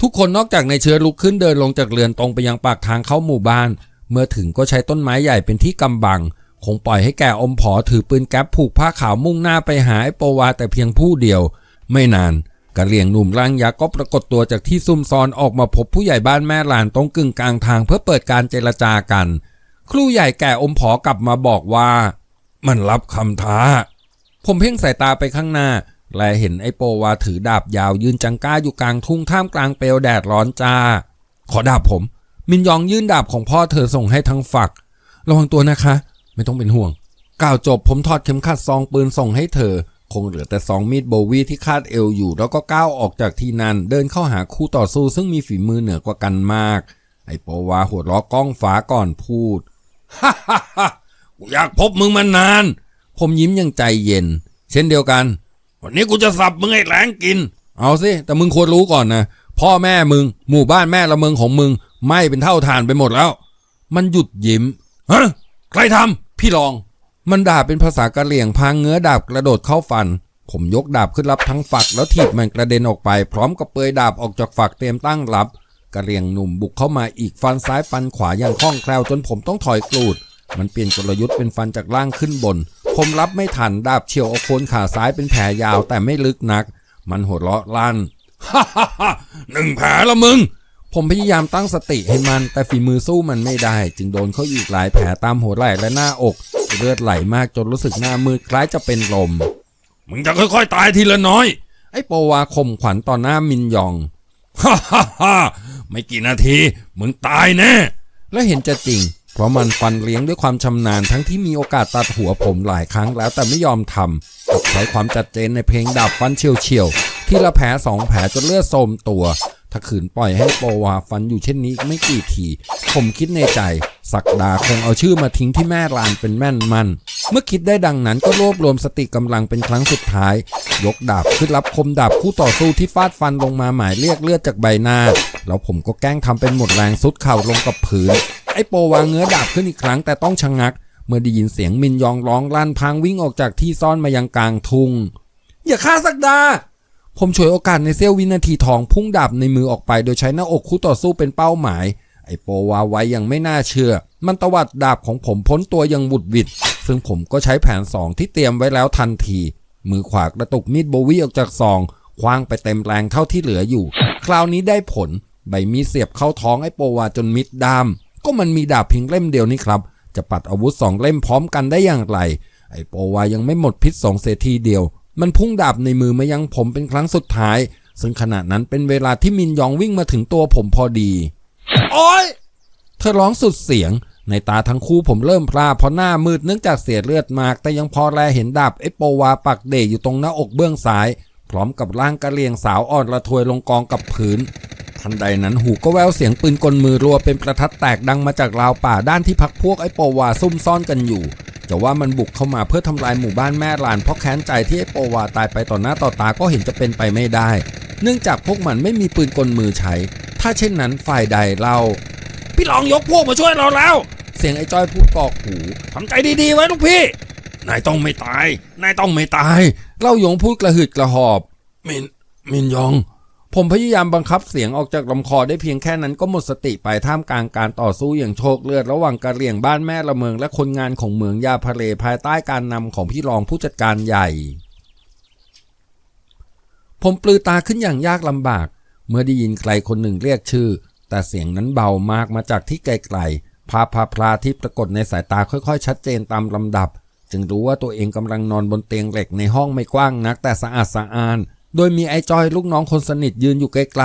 ทุกคนนอกจากในเชื้อลุกขึ้นเดินลงจากเรือนตรงไปยังปากทางเข้าหมู่บ้าน เมื่อถึงก็ใช้ต้นไม้ใหญ่เป็นที่กำบัง คงปล่อยให้แก่อมผอถือปืนแก๊ปผูกผ้าขาวมุ่งหน้าไปหาไอ้โปวาแต่เพียงผู้เดียว ไม่นานกะเหลี่ยงหนุ่มร่างยักษ์ก็ปรากฏตัวจากที่ซุ่มซ่อนออกมาพบผู้ใหญ่บ้านแม่หลานตรงกึ่งกลางทางเพื่อเปิดการเจรจากัน ครูใหญ่แก่อมผอกลับมาบอกว่า มันรับคำท้า ผมเพ่งสายตาไปข้างหน้า และเห็นไอ้โปวาถือดาบยาวยืนจังก้าอยู่กลางทุ่งท่ามกลางเปลวแดดร้อนจ้า ขอดาบผม มินยองยื่นดาบของพ่อเธอส่งให้ทั้งฝัก ระวังตัวนะคะ ไม่ต้องเป็นห่วง กล่าวจบผมถอดเข็มขัดซองปืนส่งให้เธอ คงเหลือแต่ซองมีดโบวีที่คาดเอวอยู่ แล้วก็ก้าวออกจากที่นั่นเดินเข้าหาคู่ต่อสู้ซึ่งมีฝีมือเหนือกว่ากันมาก ไอ้โปวาหัวเราะก้องฟ้าก่อนพูดฮ่าฮ่าฮ่ากูอยากพบมึงมานาน ผมยิ้มอยังใจเย็น เช่นเดียวกัน วันนี้กูจะสับมึงให้แหลงกิน เอาสิ แต่มึงควรรู้ก่อนนะ พ่อแม่มึง หมู่บ้านแม่ละเมืองของมึงไหม่เป็นเท่าฐานไปหมดแล้ว มันหยุดยิ้มฮะใครทำพี่ลอง มันด่าเป็นภาษากะเหรี่ยงพางเงื้อดาบกระโดดเข้าฟัน ผมยกดาบขึ้นรับทั้งฝักแล้วถีบมันกระเด็นออกไป พร้อมกับเปยดาบออกจากฝักเตรียมตั้งรับกะเหรี่ยงหนุ่มบุกเข้ามาอีกฟันซ้ายฟันขวาอย่างคล่องแคล่วจนผมต้องถอยกรูด มันเปลี่ยนกลยุทธ์เป็นฟันจากล่างขึ้นบน ผมรับไม่ทันดาบเฉียวเอาโคนขาซ้ายเป็นแผลยาวแต่ไม่ลึกนัก มันหัวเราะลั่นฮ่าฮ่าหนึ่งแผลละมึง ผมพยายามตั้งสติให้มัน แต่ฝีมือสู้มันไม่ได้ จึงโดนเขาอีกหลายแผลตามหัวไหล่และหน้าอก เลือดไหลมากจนรู้สึกหน้ามืดคล้ายจะเป็นลม มึงจะค่อยๆตายทีละน้อย ไอ้ปวาข่มขวัญต่อหน้ามินยองฮ่าฮ่าฮ่าไม่กี่นาที มึงตายแน่ และเห็นจะจริง เพราะมันฟันเลี้ยงด้วยความชำนาญทั้งที่มีโอกาสตัดหัวผมหลายครั้งแล้วแต่ไม่ยอมทำกับใช้ความจัดเจนในเพลงดาบฟันเฉียวๆ ที่ละแผลสองแผลจนเลือดโสมตัว ถ้าขืนปล่อยให้โปวาฟันอยู่เช่นนี้ไม่กี่ที ผมคิดในใจ สักดาคงเอาชื่อมาทิ้งที่แม่ลานเป็นแม่นมัน เมื่อคิดได้ดังนั้นก็รวบรวมสติกำลังเป็นครั้งสุดท้าย ยกดาบขึ้นรับคมดาบคู่ต่อสู้ที่ฟาดฟันลงมาหมายเรียกเลือดจากใบหน้า แล้วผมก็แกล้งทำเป็นหมดแรงสุดเข่าลงกับพื้น ไอ้โปวางเงื้อดาบขึ้นอีกครั้งแต่ต้องชะงัก เมื่อได้ยินเสียงมินยองร้องลั่นพางวิ่งออกจากที่ซ่อนมายังกลางทุ่งอย่าฆ่าสักดา ผมฉวยโอกาสในเสี้ยววินาทีทองพุ่งดาบในมือออกไป โดยใช้หน้าอกคู่ต่อสู้เป็นเป้าหมาย ไอ้โปวาไว้ยังไม่น่าเชื่อ มันตวัดดาบของผมพ้นตัวยังบุดหวิดซึ่งผมก็ใช้แผนสองที่เตรียมไว้แล้วทันที มือขวากระตุกมีดโบวี่ออกจากซองคว้างไปเต็มแรงเท่าที่เหลืออยู่ คราวนี้ได้ผล ใบมีดเสียบเข้าท้องไอ้โปวาจนมิดดาม ก็มันมีดาบเพียงเล่มเดียวนี่ครับ จะปัดอาวุธสองเล่มพร้อมกันได้อย่างไร ไอ้โปวายังไม่หมดพิษสองเศทีเดียว มันพุ่งดาบในมือมายังผมเป็นครั้งสุดท้าย ซึ่งขณะนั้นเป็นเวลาที่มินยองวิ่งมาถึงตัวผมพอดี โอ๊ยเธอร้องสุดเสียง ในตาทั้งคู่ผมเริ่มพลาเพราะหน้ามืดเนื่องจากเสียเลือดมาก แต่ยังพอแลเห็นดาบเอปโปวาปักเดยอยู่ตรงหน้าอกเบื้องซ้าย พร้อมกับร่างกระเลียงสาวอ่อนระทวยลงกองกับพื้น ทันใดนั้นหูก็แววเสียงปืนกลมือรัวเป็นประทัดแตกดังมาจากราวป่าด้านที่พักพวกไอโปวาซุ่มซ่อนกันอยู่จะว่ามันบุกเข้ามาเพื่อทำลายหมู่บ้านแม่ลานเพราะแค้นใจที่ไอโปวาตายไปต่อหน้าต่อตาก็เห็นจะเป็นไปไม่ได้ เนื่องจากพวกมันไม่มีปืนกลมือใช้ ถ้าเช่นนั้นฝ่ายใดเล่าพี่ลองยกพวกมาช่วยเราแล้ว เสียงไอ้จ้อยพูดกอกหูทำใจดีๆไว้ลูกพี่ นายต้องไม่ตาย นายต้องไม่ตาย เล่าหยงพูดกระหืดกระหอบ มินมินยอง ผมพยายามบังคับเสียงออกจากลำคอได้เพียงแค่นั้นก็หมดสติไปท่ามกลางการต่อสู้อย่างโชคเลือด ระหว่างกะเหรี่ยงบ้านแม่ละเมืองและคนงานของเมืองยาพะเลภายใต้การนำของพี่รองผู้จัดการใหญ่ ผมปลือตาขึ้นอย่างยากลำบาก เมื่อได้ยินใครคนหนึ่งเรียกชื่อ แต่เสียงนั้นเบามากมาจากที่ไกลๆภาพพาพลาที่ปรากฏในสายตาค่อยๆ ชัดเจนตามลำดับ จึงรู้ว่าตัวเองกำลังนอนบนเตียงเหล็กในห้องไม่กว้างนัก แต่สะอาดสะอาน โดยมีไอ้จอยลูกน้องคนสนิทยืนอยู่ไกล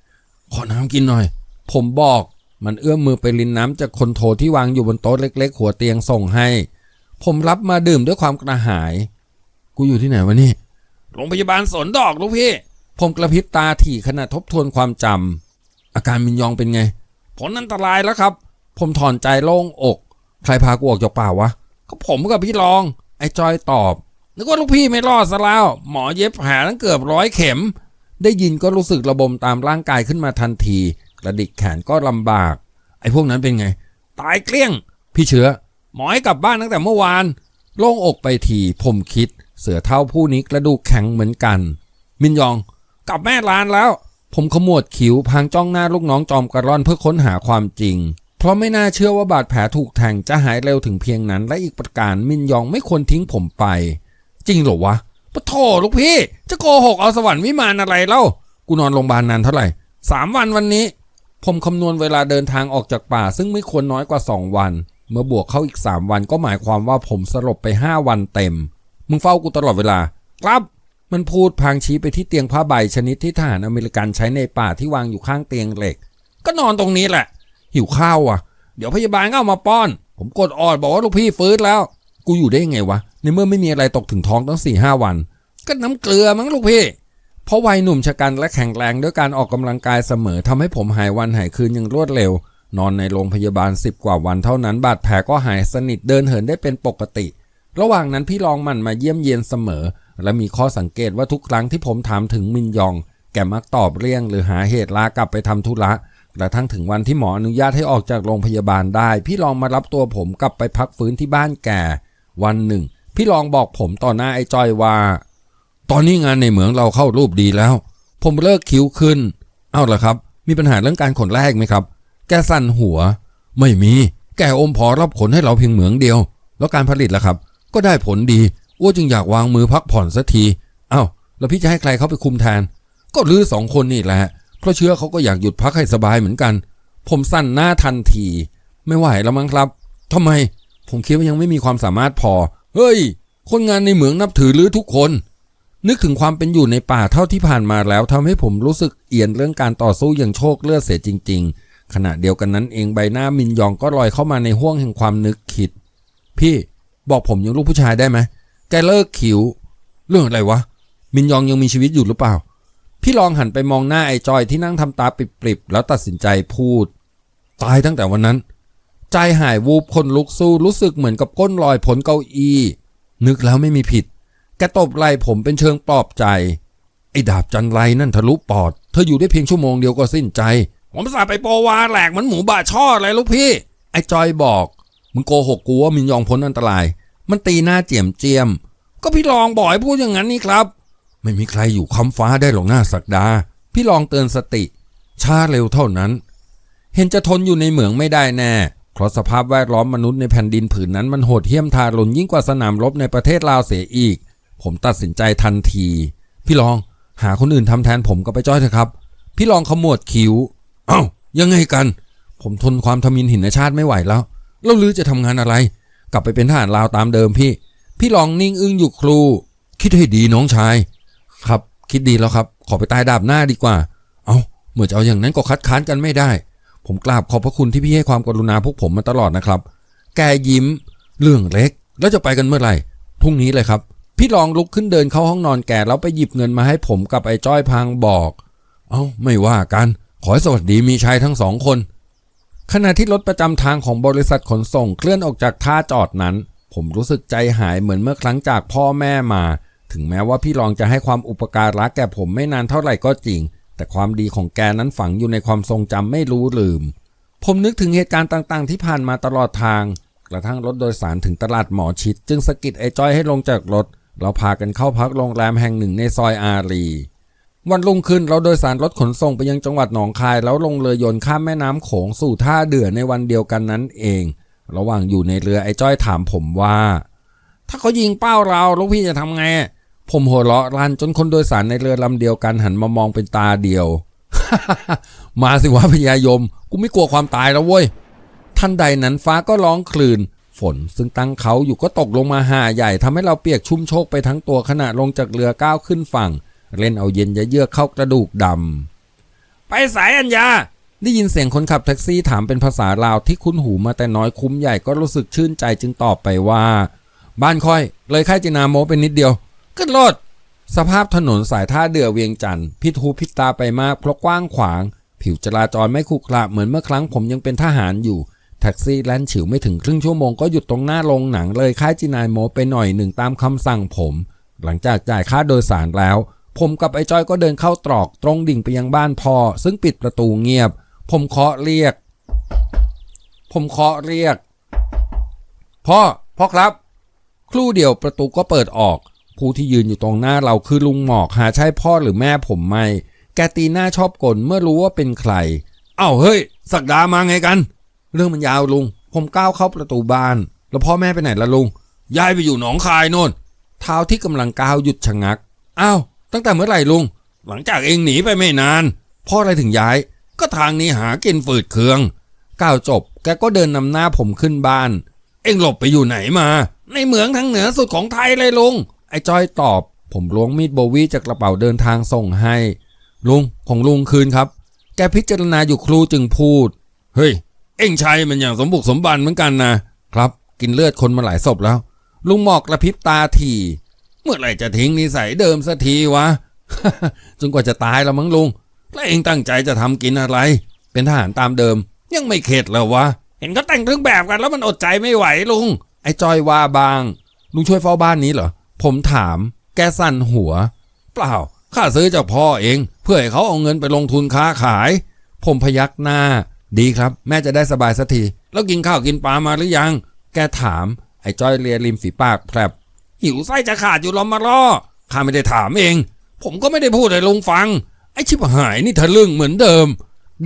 ๆ ขอน้ำกินหน่อย ผมบอกมันเอื้อมมือไปรินน้ำจากคนโถที่วางอยู่บนโต๊ะเล็ก ๆ หัวเตียงส่งให้ ผมรับมาดื่มด้วยความกระหาย กูอยู่ที่ไหนวะนี่ โรงพยาบาลสนดอกลูกพี่ ผมกระพริบตาถี่ขณะทบทวนความจำอาการมินยองเป็นไง ผลอันตรายแล้วครับ ผมถอนใจโล่งอก ใครพากูออกจากป่าวะ ก็ผมกับพี่รอง ไอ้จอยตอบ นึกว่าลูกพี่ไม่รอดซะแล้ว หมอเย็บแผลตั้งเกือบร้อยเข็ม ได้ยินก็รู้สึกระบมตามร่างกายขึ้นมาทันที กระดิกแขนก็ลำบาก ไอ้พวกนั้นเป็นไง ตายเกลี้ยง พี่เชื้อ หมอให้กลับบ้านตั้งแต่เมื่อวาน โล่งอกไปที ผมคิด เสือเท่าผู้นี้กระดูกแข็งเหมือนกัน มินยอง กลับแม่ลานแล้ว ผมขมวดคิ้วพางจ้องหน้าลูกน้องจอมกระร่อนเพื่อค้นหาความจริงเพราะไม่น่าเชื่อว่าบาดแผลถูกแทงจะหายเร็วถึงเพียงนั้น และอีกประการมินยองไม่ควรทิ้งผมไป จริงเหรอวะปะโถลูกพี่ จะโกหกเอาสวรรค์วิมานอะไรเล่า กูนอนโรงพยาบาลนานเท่าไหร่สามวันวันนี้ ผมคำนวณเวลาเดินทางออกจากป่า ซึ่งไม่ควรน้อยกว่าสองวัน เมื่อบวกเข้าอีกสามวันก็หมายความว่าผมสลบไปห้าวันเต็ม มึงเฝ้ากูตลอดเวลา ครับ มันพูดพางชี้ไปที่เตียงผ้าใบชนิดที่ทหารอเมริกันใช้ในป่าที่วางอยู่ข้างเตียงเหล็ก ก็นอนตรงนี้แหละ หิวข้าวอะ เดี๋ยวพยาบาลก็เอามาป้อน ผมกดออดบอกว่าลูกพี่ฟื้นแล้ว กูอยู่ได้ยังไงวะ ในเมื่อไม่มีอะไรตกถึงท้องตั้งสี่ห้าวัน ก็น้ำเกลือมั้งลูกพี่ เพราะวัยหนุ่มชะกันและแข็งแรงด้วยการออกกำลังกายเสมอทำให้ผมหายวันหายคืนอย่างรวดเร็ว นอนในโรงพยาบาล 10 กว่าวันเท่านั้น บาดแผลก็หายสนิทเดินเหินได้เป็นปกติ ระหว่างนั้นพี่รองมันมาเยี่ยมเยียนเสมอ และมีข้อสังเกตว่าทุกครั้งที่ผมถามถึงมินยอง แกมักตอบเรี่ยง หรือหาเหตุลากลับไปทำธุระกระทั่งถึงวันที่หมออนุญาตให้ออกจากโรงพยาบาลได้ พี่รองมารับตัวผมกลับไปพักฟื้นที่บ้านแกวันหนึ่ง พี่รองบอกผมต่อหน้าไอ้จอยว่า ตอนนี้งานในเหมืองเราเข้ารูปดีแล้ว ผมเลิกคิ้วขึ้น เอ้าล่ะครับ มีปัญหาเรื่องการขนแรกไหมครับ แกสั่นหัว ไม่มี แกอมพอรับขนให้เราเพียงเหมืองเดียว แล้วการผลิตล่ะครับ ก็ได้ผลดีอ้วจึงอยากวางมือพักผ่อนสักที เอ้า แล้วพี่จะให้ใครเข้าไปคุมแทน ก็ลือสองคนนี่แหละ เพราะเชื้อเขาก็อยากหยุดพักให้สบายเหมือนกัน ผมสั่นหน้าทันที ไม่ไหวแล้วมั้งครับทำไม ผมคิดว่ายังไม่มีความสามารถพอ เฮ้ย คนงานในเหมืองนับถือลือทุกคน นึกถึงความเป็นอยู่ในป่าเท่าที่ผ่านมาแล้วทำให้ผมรู้สึกเอียนเรื่องการต่อสู้อย่างโชคเลือดเสียจริง ๆ ขณะเดียวกันนั้นเองใบหน้ามินยองก็ลอยเข้ามาในห้วงแห่งความนึกคิด พี่บอกผมยังลูกผู้ชายได้ไหมแกเลิกขิว เรื่องอะไรวะ มินยองยังมีชีวิตอยู่หรือเปล่า พี่ลองหันไปมองหน้าไอ้จอยที่นั่งทำตาปริบๆแล้วตัดสินใจพูด ตายตั้งแต่วันนั้น ใจหายวูบคนลุกสู้รู้สึกเหมือนกับก้นลอยผลเก้าอี้ นึกแล้วไม่มีผิด แกตบไหล่ผมเป็นเชิงปลอบใจ ไอ้ดาบจันไรนั่นทะลุปอด เธออยู่ได้เพียงชั่วโมงเดียวก็สิ้นใจ ผมสาไปโปวาแหลกเหมันหมูบาช่ออะไรลูกพี่ ไอ้จอยบอก มึงโกหกกูว่ามินยองพ้นอันตราย มันตีหน้าเจียมเจียม ก็พี่ลองบอกให้พูดอย่างนั้นนี่ครับ ไม่มีใครอยู่คำฟ้าได้หรอกหน้าสักดา พี่ลองเตือนสติ ช้าเร็วเท่านั้น เห็นจะทนอยู่ในเหมืองไม่ได้แน่ เพราะสภาพแวดล้อมมนุษย์ในแผ่นดินผืนนั้นมันโหดเหี้ยมทารุณยิ่งกว่าสนามรบในประเทศลาวเสียอีก ผมตัดสินใจทันที พี่ลองหาคนอื่นทำแทนผมกับไปจ้อยเถอะครับ พี่ลองขมวดคิ้ว เอ้ายังไงกัน ผมทนความทมินหินชาติไม่ไหวแล้วแล้วลือจะทำงานอะไร กลับไปเป็นทหารลาวตามเดิมพี่ พี่ลองนิ่งอึ้งอยู่ครู คิดให้ดีน้องชาย ครับ คิดดีแล้วครับ ขอไปตายดาบหน้าดีกว่า เอาเมื่อจะเอาอย่างนั้นก็คัดค้านกันไม่ได้ ผมกราบขอบพระคุณที่พี่ให้ความกรุณาพวกผมมาตลอดนะครับ แกยิ้ม เรื่องเล็ก แล้วจะไปกันเมื่อไหร่ พรุ่งนี้เลยครับ พี่ลองลุกขึ้นเดินเข้าห้องนอนแกแล้วไปหยิบเงินมาให้ผมกับไอ้จ้อยพางบอก เอา้าไม่ว่ากัน ขอให้สวัสดีมีชัยทั้งสองคน ขณะที่รถประจำทางของบริษัทขนส่งเคลื่อนออกจากท่าจอดนั้น ผมรู้สึกใจหายเหมือนเมื่อครั้งจากพ่อแม่มา ถึงแม้ว่าพี่รองจะให้ความอุปการะแก่ผมไม่นานเท่าไหร่ก็จริง แต่ความดีของแกนั้นฝังอยู่ในความทรงจำไม่รู้ลืม ผมนึกถึงเหตุการณ์ต่างๆ ที่ผ่านมาตลอดทาง กระทั่งรถโดยสารถึงตลาดหมอชิด จึงสะกิดไอ้จ้อยให้ลงจากรถ เราพากันเข้าพักโรงแรมแห่งหนึ่งในซอยอารีวันรุ่งขึ้นเราโดยสารรถขนส่งไปยังจังหวัดหนองคาย แล้วลงเรือยนต์ข้ามแม่น้ำโขงสู่ท่าเดือในวันเดียวกันนั้นเอง ระหว่างอยู่ในเรือไอ้จ้อยถามผมว่า ถ้าเขายิงเป้าเราลูกพี่จะทำไง ผมหัวเราะลั่นจนคนโดยสารในเรือลำเดียวกันหันมามองเป็นตาเดียว มาสิวะพญายม กูไม่กลัวความตายแล้วเว้ย ทันใดนั้นฟ้าก็ร้องคลื่น ฝนซึ่งตั้งเขาอยู่ก็ตกลงมาหาใหญ่ทำให้เราเปียกชุ่มโชกไปทั้งตัวขณะลงจากเรือก้าวขึ้นฝั่ง เล่นเอาเย็นยะเยือกเข้ากระดูกดำไปสายอัญญาได้ยินเสียงคนขับแท็กซี่ถามเป็นภาษาลาวที่คุ้นหูมาแต่น้อยคุ้มใหญ่ก็รู้สึกชื่นใจจึงตอบไปว่า บ้านค่อย เลยค่ายจินาโมเป็นนิดเดียว ขึ้นรถสภาพถนนสายท่าเดือเวียงจันทร์พิทูพิตาไปมากเพราะกว้างขวาง ผิวจราจรไม่ขรุขระเหมือนเมื่อครั้งผมยังเป็นทหารอยู่ แท็กซี่แล่นฉิวไม่ถึงครึ่งชั่วโมงก็หยุดตรงหน้าโรงหนังเลยค่ายจินายโมไปหน่อยหนึ่งตามคำสั่งผม หลังจากจ่ายค่าโดยสารแล้ว ผมกับไอ้จ้อยก็เดินเข้าตรอกตรงดิ่งไปยังบ้านพ่อซึ่งปิดประตูเงียบ ผมเคาะเรียก ผมเคาะเรียก พ่อพ่อครับ ครู่เดียวประตูก็เปิดออก ผู้ที่ยืนอยู่ตรงหน้าเราคือลุงหมอกหาใช่พ่อหรือแม่ผมไม่ แกตีหน้าชอบกลเมื่อรู้ว่าเป็นใคร เอ้าเฮ้ย สักดามาไงกัน เรื่องมันยาวลุง ผมก้าวเข้าประตูบ้าน แล้วพ่อแม่ไปไหนละลุงย้ายไปอยู่หนองคายโน่นเท้าที่กำลังก้าวหยุดชะงักอ้าวตั้งแต่เมื่อไหร่ลุง หลังจากเองหนีไปไม่นานพ่ออะไรถึงย้าย ก็ทางนี้หากินฝืดเคืองก้าวจบ แกก็เดินนำหน้าผมขึ้นบ้าน เองหลบไปอยู่ไหนมา ในเหมืองทางเหนือสุดของไทยเลยลุง ไอ้จ้อยตอบ ผมล้วงมีดโบวี่จากกระเป๋าเดินทางส่งให้ ลุงของลุงคืนครับ แกพิจารณาอยู่ครูจึงพูด เฮ้ย เอ็งชัยมันอย่างสมบุกสมบันเหมือนกันนะ ครับ กินเลือดคนมาหลายศพแล้ว ลุงหมอกกระพริบตาทีเมื่อไหร่จะทิ้งนิสัยเดิมสักทีวะจนกว่าจะตายแล้วมั้งลุงแล้วเองตั้งใจจะทำกินอะไร เป็นทหารตามเดิม ยังไม่เข็ดเลยวะ เห็นเขาแต่งเครื่องแบบกันแล้วมันอดใจไม่ไหวลุง ไอ้จอยว่าบาง ลุงช่วยเฝ้าบ้านนี้เหรอ ผมถาม แกสั่นหัว เปล่า ข้าซื้อจากพ่อเอง เพื่อให้เขาเอาเงินไปลงทุนค้าขาย ผมพยักหน้า ดีครับ แม่จะได้สบายสักทีแล้วกินข้าวกินปลามาหรือยัง แกถาม ไอ้จ้อยเลียริมฝีปากแผลบหิวไส้จะขาดอยู่ลอมมาล่อข้าไม่ได้ถามเอง ผมก็ไม่ได้พูดให้ลุงฟัง ไอ้ชิบหายนี่ทะลึ่งเหมือนเดิม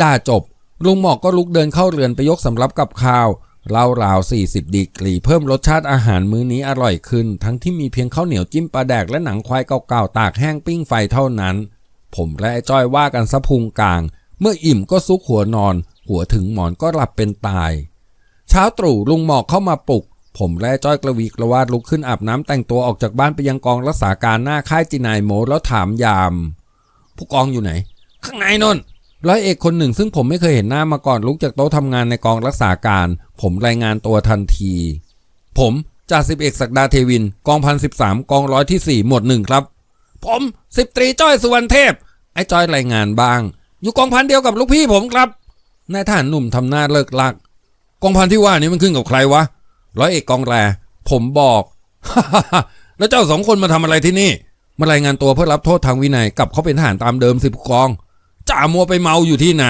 ด่าจบลุงหมอกก็ลุกเดินเข้าเรือนไปยกสำรับกับข้าว เหล้าราว 40 ดีกรี เพิ่มรสชาติอาหารมื้อนี้อร่อยขึ้น ทั้งที่มีเพียงข้าวเหนียวจิ้มปลาแดกและหนังควายเก่าๆ ตากแห้งปิ้งไฟเท่านั้น ผมและไอ้จ้อยว่ากันสะพุงกลาง เมื่ออิ่มก็ซุกหัวนอน หัวถึงหมอนก็หลับเป็นตาย เช้าตรู่ลุงหมอกเข้ามาปลุก ผมและจ้อยกระวีกระวาดลุกขึ้นอาบน้ำแต่งตัวออกจากบ้านไปยังกองรักษาการหน้าค่ายจินายโมแล้วถามยาม ผู้กองอยู่ไหน ข้างในนน ร้อยเอกคนหนึ่งซึ่งผมไม่เคยเห็นหน้ามาก่อนลุกจากโต๊ะทำงานในกองรักษาการ ผมรายงานตัวทันที ผมจ่าสิบเอกศักดาเทวิน กองพันสิบสามกองร้อยที่สี่หมวดหนึ่งครับ ผมสิบตรีจ้อยสุวรรณเทพ ไอ้จ้อยรายงานบ้าง อยู่กองพันเดียวกับลูกพี่ผมครับนายทหารหนุ่มทำหน้าเลิกลัก กองพันที่ว่านี้มันขึ้นกับใครวะร้อยเอกกองแรผมบอกแล้วเจ้าสองคนมาทำอะไรที่นี่ มารายงานตัวเพื่อรับโทษทางวินัยกลับเขาเป็นทหารตามเดิมสิบกอง จ่ามัวไปเมาอยู่ที่ไหน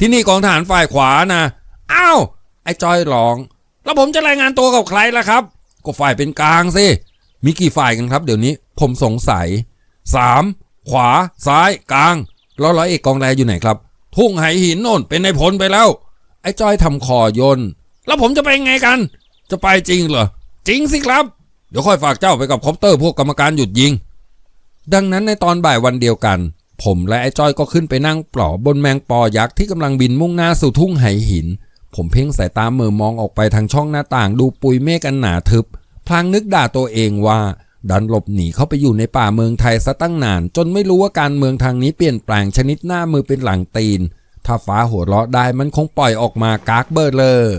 ที่นี่กองทหารฝ่ายขวานะอ้าวไอ้จอยร้อง แล้วผมจะรายงานตัวกับใครล่ะครับ ก็ฝ่ายเป็นกลางสิมีกี่ฝ่ายกันครับ เดี๋ยวนี้ผมสงสัยสามขวา ซ้าย กลางแล้วร้อยเอกกองแรอยู่ไหนครับ ทุ่งไหหินโน่นเป็นในายพลไปแล้ว ไอ้จอยทำคอยนแล้วผมจะไปไงกัน จะไปจริงเหรอจริงสิครับ เดี๋ยวค่อยฝากเจ้าไปกับคอปเตอร์พวกกรรมการหยุดยิง ดังนั้นในตอนบ่ายวันเดียวกัน ผมและไอ้จ้อยก็ขึ้นไปนั่งปลอบนแมงปอยักษ์ที่กำลังบินมุ่งหน้าสู่ทุ่งไหหิน ผมเพ่งสายตาเมื่อมองออกไปทางช่องหน้าต่างดูปุยเมฆอันหนาทึบ พลางนึกด่าตัวเองว่า ดันหลบหนีเข้าไปอยู่ในป่าเมืองไทยซะตั้งนาน จนไม่รู้ว่าการเมืองทางนี้เปลี่ยนแปลงชนิดหน้ามือเป็นหลังตีน ถ้าฟ้าหัวเราะได้มันคงปล่อยออกมากากเบอร์เลอร์